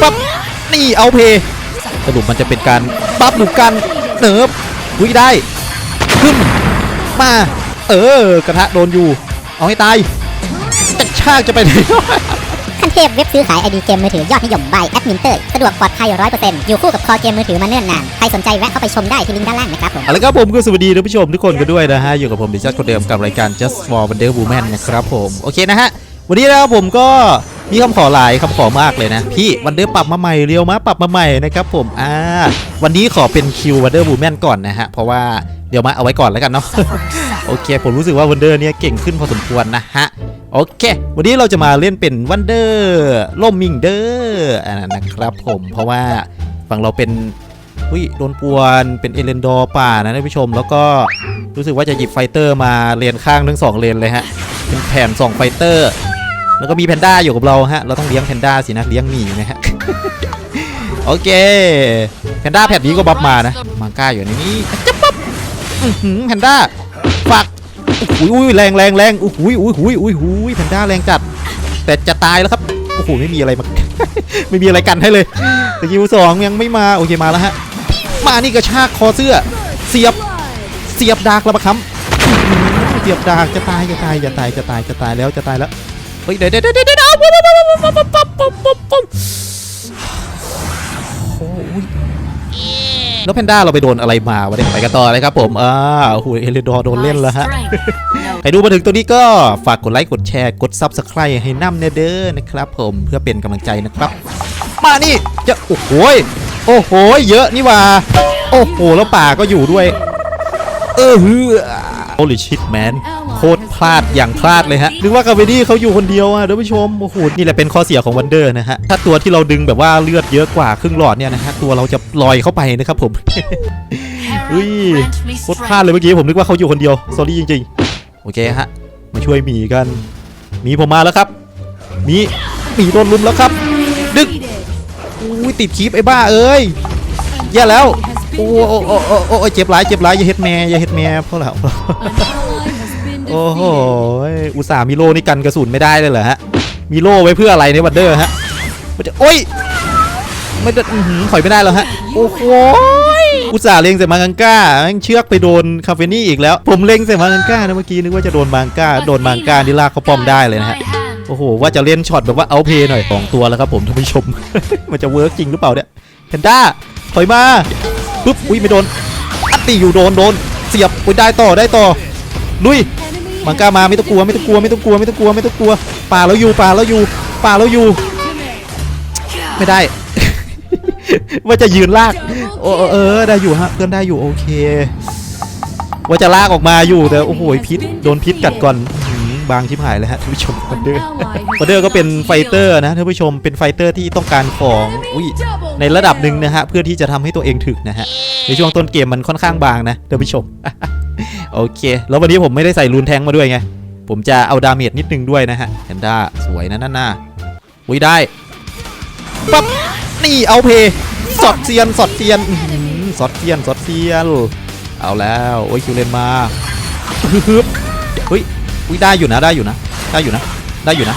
ปั๊บนี่เอาเพย์สรุปมันจะเป็นการปั๊บหรือการเนิร์ฟวิได้ขึ้นมา เออกระทะโดนอยู่ เอาให้ตายจะชากจะไปไหนขั้นเทพเว็บซื้อขายไอดีเกมมือถือยอดนิยมบายแอดมินเตอร์สะดวกปลอดภัยร้อยเปอร์เซ็นต์อยู่คู่กับคอเกมมือถือมาเนิ่นนาน ใครสนใจแวะเข้าไปชมได้ที่ลิงก์ด้านล่างนะครับผมเอาละครับผมก็สวัสดีท่านผู้ชมทุกคนกันด้วยนะฮะ อยู่กับผมดิจัสคนเดิมกับรายการ Just for Wonder Woman นะครับผม โอเคนะฮะ วันนี้นะครับผมก็มีคำขอหลายคำขอมากเลยนะ พี่วันเดอร์ปรับมาใหม่เรียวมาปรับมาใหม่นะครับผมอ่าวันนี้ขอเป็นคิววันเดอร์บูแมนก่อนนะฮะเพราะว่าเดี๋ยวมาเอาไว้ก่อนแล้วกันเนาะโอเค ผมรู้สึกว่าวันเดอร์เนี่ยเก่งขึ้นพอสมควรนะฮะโอเค วันนี้เราจะมาเล่นเป็นวันเดอร์ล่มมิงเดอร์นะครับผมเพราะว่าฝั่งเราเป็นอุ้ยโดนปวนเป็นเอเลนดอร์ป่านะท่านผู้ชม แล้วก็รู้สึกว่าจะหยิบไฟเตอร์มาเลนข้างทั้งสองเลนเลยฮะเป็นแผนสองไฟเตอร์ แล้วก็มีแพนด้าอยู่กับเราฮะ เราต้องเลี้ยงแพนด้าสินะ เลี้ยงหมีนะฮะ โอเค แพนด้าแพนนี้ก็บัฟมานะ มังก้าอยู่ในนี้จะปั๊บอื้อหือแพนด้าฝักอุ้ยอุ้ยแรงแรงแรงอุ้ยอุ้ยอุ้ยอุ้ยอุ้ยแพนด้าแรงจัด แต่จะตายแล้วครับ โอ้โห ไม่มีอะไรมา ไม่มีอะไรกันให้เลยสกิลสองยังไม่มา โอเคมาแล้วฮะ มานี่กระชากคอเสื้อ เสียบ เสียบดากแล้วปะครับอื้อหือเสียบดากจะตายจะตายจะตายจะตายจะตายแล้วจะตายแล้ว เฮ้ยเดี๋ยวเดี๋ยวเดี๋ยวเดี๋ยวปั๊บปั๊บปั๊บปั๊บปั๊บปั๊บปั๊บโอ้ยแล้วแพนด้าเราไปโดนอะไรมาวะเนี่ยไปกันต่อเลยครับผมอ่าโอ้โหเอเลดอร์โดนเล่นแล้วฮะใครดูมาถึงตัวนี้ก็ฝากกดไลค์กดแชร์กด Subscribe ให้น้ำเนเด้อนะครับผมเพื่อเป็นกำลังใจนะครับ มานี่จะโอ้โหยโอ้โหเยอะนี่ว่าโอ้โหแล้วป่าก็อยู่ด้วย เออฮือโอลิชิตแมนโคตร ลาดอย่างพลาดเลยฮะนึกว่าคาเวดี้เขาอยู่คนเดียวอะท่านผู้ชมโอ้โหนี่แหละเป็นข้อเสียของวันเดอร์นะฮะถ้าตัวที่เราดึงแบบว่าเลือดเยอะกว่าครึ่งหลอดเนี่ยนะฮะตัวเราจะลอยเข้าไปนะครับผมอุ้ยโคตรพลาดเลยเมื่อกี้ผมนึกว่าเขาอยู่คนเดียว s อรี่จริง ๆ โอเคฮะมาช่วยหมีกันหมีผมมาแล้วครับหมีหมีโดนลุมแล้วครับ ดึกอุ้ยติดคีบไอ้บ้าเอ้ยแย่แล้วโอ้โอ้โอ้โอ้โอ้โอ้เจ็บหลายเจ็บหลายอย่าเฮ็ดแม่อย่าเฮ็ดแม่เพราะแล้ว โอ้โห อุตส่าห์มีโลนี่กันกระสุนไม่ได้เลยเหรอฮะมีโลไว้เพื่ออะไรในวันเดอร์ฮะมันจะโอ้ยไม่ได้อื้อหือถอยไม่ได้แล้วฮะ โอ้โหอุตส่าห์เล็งใส่มากังก้าเชือกไปโดนคาเฟนี่อีกแล้ว ผมเล็งใส่มากังก้านะเมื่อกี้นึกว่าจะโดนมังก้า โดนมังก้านี่ลากเขาป้อมได้เลยนะฮะ โอ้โห ว่าจะเล่นช็อตแบบว่าเอาเพย์หน่อยสองตัวแล้วครับผมท่านผู้ชม มันจะเวิร์กจริงหรือเปล่าเนี่ยแพนด้าถอยมาปุ๊บ อุ้ยไม่โดน อัตติอยู่โดนโดน เสียบอุ้ยได้ต่อได้ต่อ ลุยมังกามาไม่ต้องกลัวไม่ต้องกลัวไม่ต้องกลัวไม่ต้องกลัวไม่ต้องกลัวป่าแล้วอยู่ป่าแล้วอยู่ป่าแล้วอยู่ ไม่ได้ ว่าจะยืนลากโอ้เออได้อยู่ฮะเพื่อนได้อยู่โอเค ว่าจะลากออกมาอยู่แต่โอ้โหพิษโดนพิษกัดก่อน บางชิบหายเลยฮะท่านผู้ชมวันเดอร์วันเดอร์ก็เป็นไฟเตอร์นะท่านผู้ชมเป็นไฟเตอร์ที่ต้องการของอุ้ยในระดับหนึ่งนะฮะเพื่อที่จะทำให้ตัวเองถึกนะฮะในช่วงต้นเกมมันค่อนข้างบางนะท่านผู้ชมโอเค แล้ววันนี้ผมไม่ได้ใส่รูนแทงค์มาด้วยไงผมจะเอาดาเมจนิดนึงด้วยนะฮะแพนด้าสวยนะนั่นน่ะอุ้ยได้ปั๊บนี่เอาเพย์สอดเซียนสอดเซียนอื้อหือสอดเซียนสอดเซียน เอาแล้ว โอ้ยคิวเลนมาฮึบเฮ้ย อุ้ยได้อยู่นะได้อยู่นะ ได้อยู่นะ ได้อยู่นะ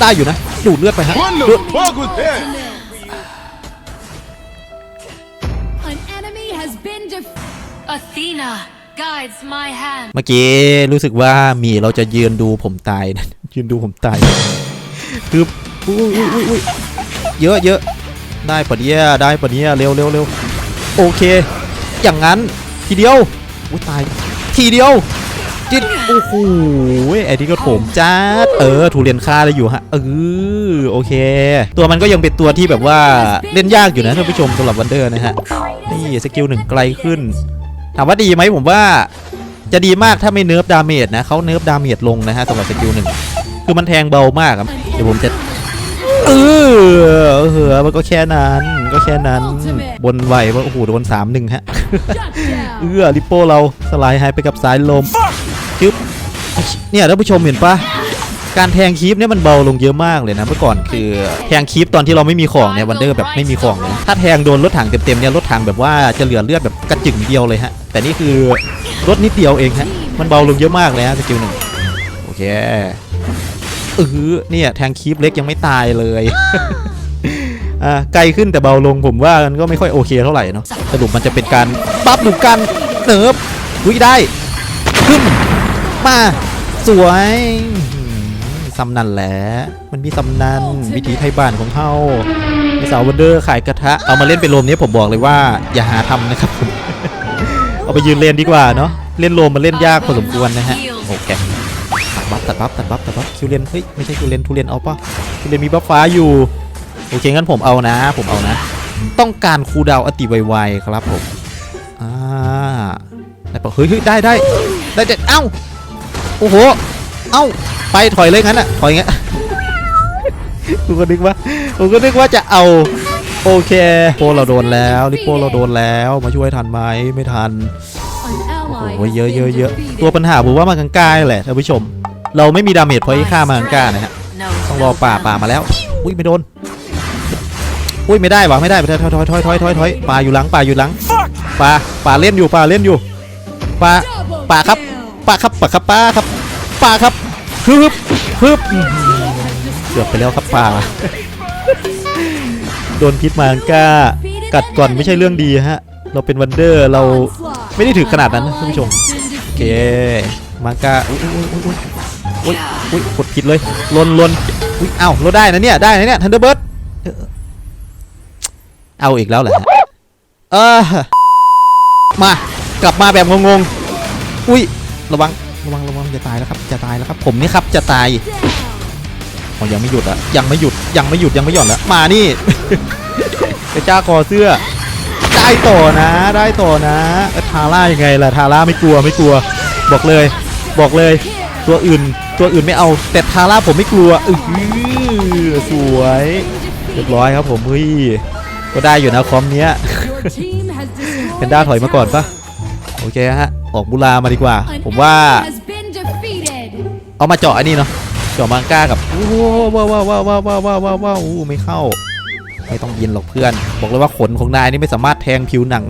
ได้อยู่นะ ดูดเลือดไปฮะ What ดู the fuck was that? An enemy has been defeated. Athena guides my hand. เมื่อกี้รู้สึกว่าหมีเราจะยืนดูผมตายนะยืนดูผมตายคืออุ้ยอุ้ยอุ้ยอุ้ยเยอะเยอะได้ปะเนี่ยได้ปะเนี่ยเร็วเร็วเร็วโอเค อย่างนั้นทีเดียวอุ้ยตายทีเดียวจิต โอ้โหไอ้ที่ก็โถมจ้าดเออถูเรียนค่าได้อยู่ฮะเออโอเค ตัวมันก็ยังเป็นตัวที่แบบว่าเล่นยากอยู่นะท่านผู้ชมสำหรับวันเดอร์นะฮะนี่สกิลหนึ่งไกลขึ้นถามว่าดีไหมผมว่าจะดีมากถ้าไม่เนิร์ฟดาเมจนะเขาเนิร์ฟดาเมจลงนะฮะสำหรับสกิลหนึ่งคือมันแทงเบามากครับเดี๋ยวผมจะเออเออมันก็แค่นั้นก็แค่นั้น บนไหวว่าโอ้โหโดนสามหนึ่งฮะเออริปโป้เราสลายหายไปกับสายลม จึ๊บเนี่ยท่านผู้ชมเห็นปะการแทงคีปเนี่ยมันเบาลงเยอะมากเลยนะเมื่อก่อนคือแทงคีปตอนที่เราไม่มีของเนี่ยวันเดอร์แบบไม่มีของเลยนะถ้าแทงโดนรถถังเต็มๆเนี่ยรถถังแบบว่าจะเหลือเลือดแบบกระจึงเดียวเลยฮะ แต่นี่คือรถนิดเดียวเองฮะมันเบาลงเยอะมากเลยฮะสกิลหนึ่งโอเคเออเนี่ยแทงคีปเล็กยังไม่ตายเลยอ่าไกลขึ้นแต่เบาลงผมว่ามันก็ไม่ค่อยโอเคเท่าไหร่เนาะสรุปมันจะเป็นการบัฟหรือการเนิร์ฟอุ้ยได้ขึ้น มา สวยอืมซ้ำนั่นแหละ มันมีซ้ำนันวิธีไทยบ้านของเฮาไอสาววันเดอร์ขายกระทะ เอามาเล่นเป็นโรมนี้ผมบอกเลยว่า อย่าหาทำนะครับผมเอาไปยืนเล่นดีกว่าเนาะเล่นโรมมันเล่นยากพอสมควรนะฮะโอเคตัดบัฟตัดบัฟตัดบัฟตัดบัฟคิวเลนเฮ้ยไม่ใช่คิวเลนทุเรียนเอาปะคิวเลนมีบัฟฟ้าอยู่โอเคงั้นผมเอานะ ผมเอานะ ต้องการคูลดาวน์อติไวๆครับผมอ่าได้ปะเฮ้ยเฮ้ยได้ได้ได้เด็ดเอ้า โอ้โห เอ้า ไปถอยเลยงั้นอะถอยงั้นกูก็นึกว่ากูก็นึกว่าจะเอา โอเคโปเราโดนแล้วลิโปเราโดนแล้ว มาช่วยทันไหมไม่ทัน โอ้ยเยอะเยอะเยอะตัวปัญหาผมว่ามากังกายแหละท่านผู้ชม เราไม่มีดาเมจพอให้ฆ่ามากังกานะฮะ ต้องรอป่าป่ามาแล้ว อุ้ยไม่โดน อุ้ยไม่ได้วะไม่ได้ไปถอยถอยถอยถอยถอยถอยป่าอยู่หลังป่าอยู่หลังป่าป่าเล่นอยู่ป่าเล่นอยู่ป่าป่าครับ ป่าครับป่าครับป่าครับป่าครับฮึบฮึบเกือบไปแล้วครับป่าโดนพิษมากังกากัดก่อนไม่ใช่เรื่องดีฮะ เราเป็นวันเดอร์เราไม่ได้ถึงขนาดนั้นท่านผู้ชมโอเคมาก้าอุ้ยอุ้ยอุ้ยอุ้ยอุ้ยกดผิดเลยลนลนอุ้ยเอ้าเราได้นะเนี่ยได้นะเนี่ยทันเดอร์เบิร์ดเอาอีกแล้วเหรอฮะเออมากลับมาแบบงงๆอุ้ย ระวังระวังระวังจะตายแล้วครับจะตายแล้วครับผมนี่ครับจะตายอ๋อยังไม่หยุดอะยังไม่หยุดยังไม่หยุดยังไม่หย่อนแล้วมานี่กระจ้าคอเสื้อ ได้ต่อนะ ได้ต่อนะเอ้ยทาร่ายังไงล่ะทาร่าไม่กลัวไม่กลัว บอกเลย บอกเลย ตัวอื่นตัวอื่นไม่เอาแต่ทาร่าผมไม่กลัวอือหือสวยเรียบร้อยครับผมเฮ้ยก็ได้อยู่นะคอมเนี้ย Your team has destroyed เพนด้าถอยมาก่อนปะโอเคฮะ ออกบุลามาดีกว่า An ผมว่า enemy has been defeated. เอามาเจาะอันนี้เนาะเจาะมังก้ากับโอ้โหว้าวว้าวว้าวว้าวว้าวว้าวว้าวว้าวอู้ไม่เข้า ไม่ต้องยินหรอกเพื่อน บอกเลยว่าขนของนายนี่ไม่สามารถแทงผิวหนัง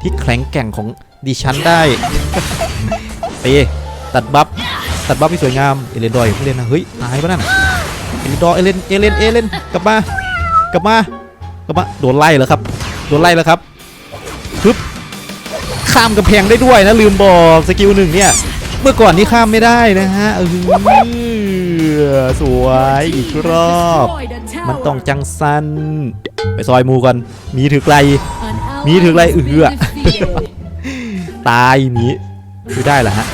ที่แข็งแกร่งของดิฉันได้ตีตัดบัฟตัดบัฟที่สวยงามเอเลนดอยผู้เล่นนะเฮ้ยตายปะนั่นเอเลนดอยเอเลนเอเลนเอเลนกลับมากลับมากลับมาโดนไล่แล้วครับโดนไล่แล้วครับปึ๊บ ข้ามกำแพงได้ด้วยนะลืมบอกสกิลหนึ่งเนี่ย เมื่อก่อนนี่ข้ามไม่ได้นะฮะเออสวยอีกรอบ มันต้องจังสันไปซอยมูก่อนมีถือไกล มีถึงไร has been เอือตายมีคือได้เหรอฮะ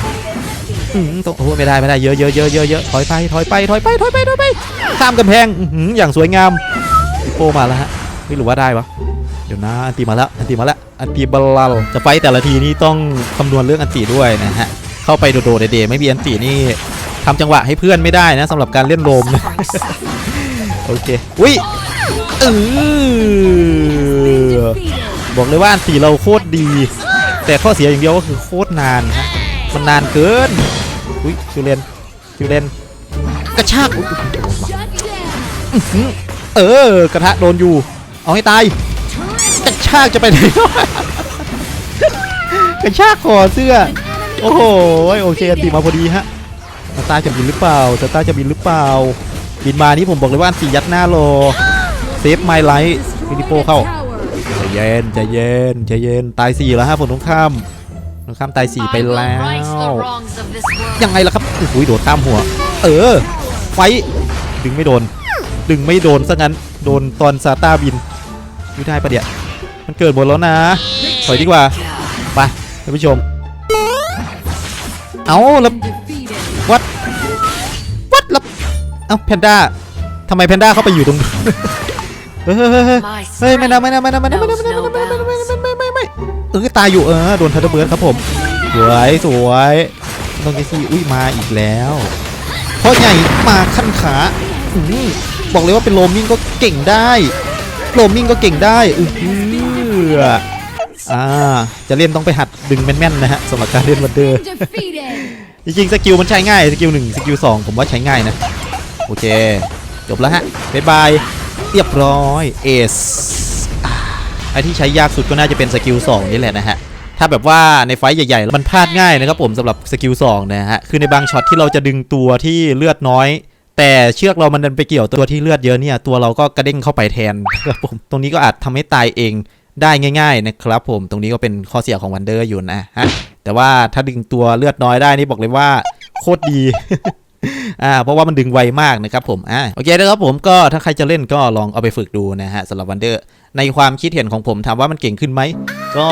ต้องโอ้ไม่ได้ไม่ได้เยอะเยอะเยอะเยอะเยอะถอยไปถอยไปถอยไปถอยไปถอยไปข้ามกำแพงอื้อย่างสวยงามโปมาแล้วฮะไม่รู้ว่าได้ปะเดี๋ยวนะอันตีมาแล้วอันตีมาแล้ว อันตีบาลจะไปแต่ละทีนี่ต้องคำนวณเรื่องอันตีด้วยนะฮะ เข้าไปโดดๆเดๆไม่มีอันตีนี่ทำจังหวะให้เพื่อนไม่ได้นะสำหรับการเล่นโรมโอเค อุ้ยเออบอกเลยว่าอันตีเราโคตรดี แต่ข้อเสียอย่างเดียวก็คือโคตรนานฮะมันนานเกิน อุ้ยคิวเลนคิวเลนกระชากเออกระทะโดนอยู่ เอาให้ตาย ชากจะไปไหน กระชากคอเสื้อ โอ้โห โอเคอันตีมาพอดีฮะสตาร์จะบินหรือเปล่าสตาร์จะบินหรือเปล่า บินมานี่ผมบอกเลยว่าอันตียัดหน้ารอเซฟไมล์ไลท์ฟิลิโปเข้าใจเย็นใจเย็นใจเย็นตายสี่แล้วฮะผมต้องข้ามต้องข้ามตายสี่ไปแล้ว ยังไงล่ะครับโอ้โหโดดข้ามหัว เออ ไฟดึงไม่โดน ดึงไม่โดนซะงั้น โดนตอนซาต้าบินไม่ได้ปะเดี๋ยว มันเกิดหมดแล้วนะถอยดีกว่าไปท่านผู้ชม เอาแล้ววัดวัดแล้วเอาแพนด้าทำไมแพนด้าเข้าไปอยู่ตรงเฮ้ยเฮ้ยเฮ้ยไม่นะไม่นะไม่นะไม่นะไม่นะไม่นะไม่นะไม่นะไม่นะไม่ไม่เออตายอยู่เออโดนทัตเตอร์เบิร์ดครับผมสวยสวยต้องเจซี่อุ้ยมาอีกแล้ว เพราะใหญ่มาขั้นขาบอกเลยว่าเป็นโรมมิ่งก็เก่งได้โรมมิ่งก็เก่งได้อือหื ออ่าจะเล่นต้องไปหัดดึงแม่นๆนะฮะสำหรับการเล่นวันเดอร์จริงๆสกิลมันใช้ง่ายสกิลหนึ่งสกิลสองผมว่าใช้ง่ายนะ โอเค จบแล้วฮะบ๊ายบายเรียบร้อยเอสไอที่ใช้ยากสุดก็น่าจะเป็นสกิล2นี่แหละนะฮะถ้าแบบว่าในไฟท์ใหญ่ๆ มันพลาดง่ายนะครับผมสำหรับสกิล2นะฮะคือในบางช็อตที่เราจะดึงตัวที่เลือดน้อย แต่เชือกเรามันดันไปเกี่ยวตัวที่เลือดเยอะเนี่ยตัวเราก็กระเด้งเข้าไปแทนครับผมตรงนี้ก็อาจทำให้ตายเอง ได้ง่าย ๆ นะครับผมตรงนี้ก็เป็นข้อเสียของวันเดอร์อยู่นะฮะแต่ว่าถ้าดึงตัวเลือดน้อยได้นี่บอกเลยว่าโคตรดีอ่าเพราะว่ามันดึงไวมากนะครับผมอ่าโอเคนะครับผมก็ถ้าใครจะเล่นก็ลองเอาไปฝึกดูนะฮะสำหรับวันเดอร์ในความคิดเห็นของผมถามว่ามันเก่งขึ้นไหมก็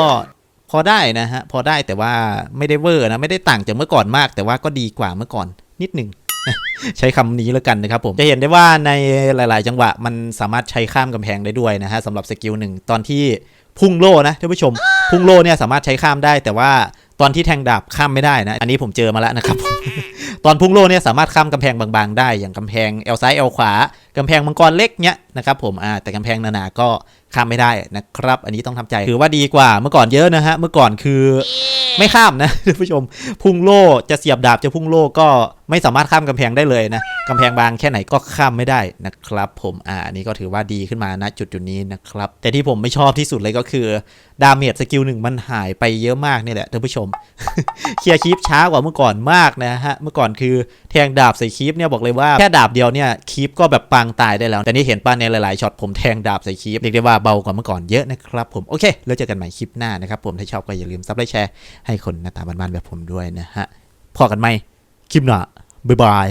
พอได้นะฮะพอได้แต่ว่าไม่ได้เวอร์นะไม่ได้ต่างจากเมื่อก่อนมาก แต่ว่าก็ดีกว่าเมื่อก่อนนิดหนึ่งใช้คำนี้แล้วกันนะครับผม จะเห็นได้ว่าในหลาย ๆ จังหวะมันสามารถใช้ข้ามกำแพงได้ด้วยนะฮะสำหรับสกิลหนึ่งตอนที่ พุ่งโล่นะท่านผู้ชม พุ่งโล่เนี่ยสามารถใช้ข้ามได้ แต่ว่าตอนที่แทงดาบข้ามไม่ได้นะ อันนี้ผมเจอมาแล้วนะครับ ตอนพุ่งโล่เนี่ยสามารถข้ามกำแพงบางๆ ได้อย่างกำแพงเอลซ้ายเอลขวา กำแพงมังกรเล็กเนี้ยนะครับผมอ่าแต่กำแพงหนาๆก็ข้ามไม่ได้นะครับ อันนี้ต้องทำใจถือว่าดีกว่าเมื่อก่อนเยอะนะฮะเมื่อก่อนคือไม่ข้ามนะท่านผู้ชมพุ่งโล่จะเสียบดาบจะพุ่งโล่ก็ไม่สามารถข้ามกำแพงได้เลยนะกำแพงบางแค่ไหนก็ข้ามไม่ได้นะครับ ผมอ่านี้ก็ถือว่าดีขึ้นมาณจุดจุดนี้นะครับ แต่ที่ผมไม่ชอบที่สุดเลยก็คือดาเมจสกิลหนึ่งมันหายไปเยอะมากนี่แหละท่านผู้ชม เคลียร์คีปช้ากว่าเมื่อก่อนมากนะฮะเมื่อก่อนคือ แทงดาบใส่คีปเนี่ยบอกเลยว่าแค่ดาบเดียวเนี่ยคีปก็แบบปางตายได้แล้ว แต่นี่เห็นป้าในหลายๆช็อตผมแทงดาบใส่คีปเรียกได้ว่าเบากว่าเมื่อก่อนเยอะนะครับผมโอเค แล้วเจอกันใหม่คลิปหน้านะครับผมถ้าชอบก็อย่าลืมซับไลค์แชร์ให้คนหน้าตาบ้านๆแบบผมด้วยนะฮะพอกันไหมคลิปหน้าบ๊ายบาย